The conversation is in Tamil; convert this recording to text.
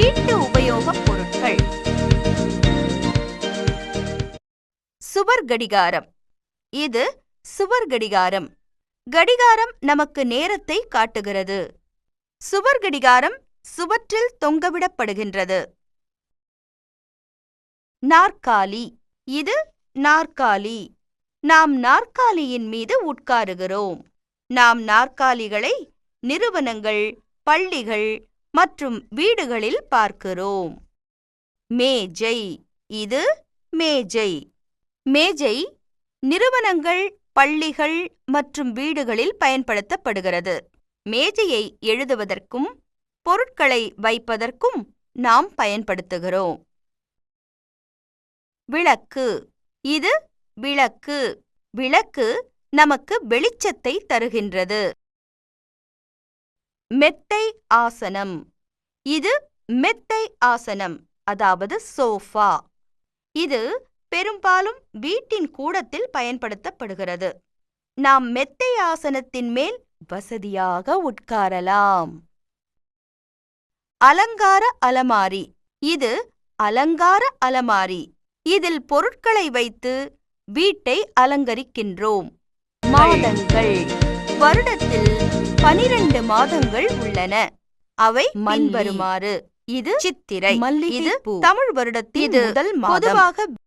வீட்டு உபயோகப் பொருட்கள். சுவர் கடிகாரம். இது சுவர் கடிகாரம். கடிகாரம் நமக்கு நேரத்தை காட்டுகிறது. சுவர் கடிகாரம் சுவற்றில் தொங்கவிடப்படுகின்றது. நாற்காலி. இது நாற்காலி. நாம் நாற்காலியின் மீது உட்காருகிறோம். நாம் நாற்காலிகளை நிறுவனங்கள் பள்ளிகள் மற்றும் வீடுகளில் பார்க்கிறோம். மேஜை. இது மேஜை. மேஜை நிறுவனங்கள் பள்ளிகள் மற்றும் வீடுகளில் பயன்படுத்தப்படுகிறது. மேஜையை எழுதுவதற்கும் பொருட்களை வைப்பதற்கும் நாம் பயன்படுத்துகிறோம். விளக்கு. இது விளக்கு. விளக்கு நமக்கு வெளிச்சத்தை தருகின்றது. மெத்தை ஆசனம். இது மெத்தை ஆசனம் அதாவது சோஃபா. இது பெரும்பாலும் வீட்டின் கூடத்தில் பயன்படுத்தப்படுகிறது. நாம் மெத்தை ஆசனத்தின் மேல் வசதியாக உட்காரலாம். அலங்கார அலமாரி. இது அலங்கார அலமாரி. இதில் பொருட்களை வைத்து வீட்டை அலங்கரிக்கின்றோம். மாதங்கள். வருடத்தில் பனிரெண்டு மாதங்கள் உள்ளன அவை மல்லி. பின்வருமாறு இது சித்திரை இது. தமிழ் வருடத்தின் இது முதல் மாதம் பொதுவாக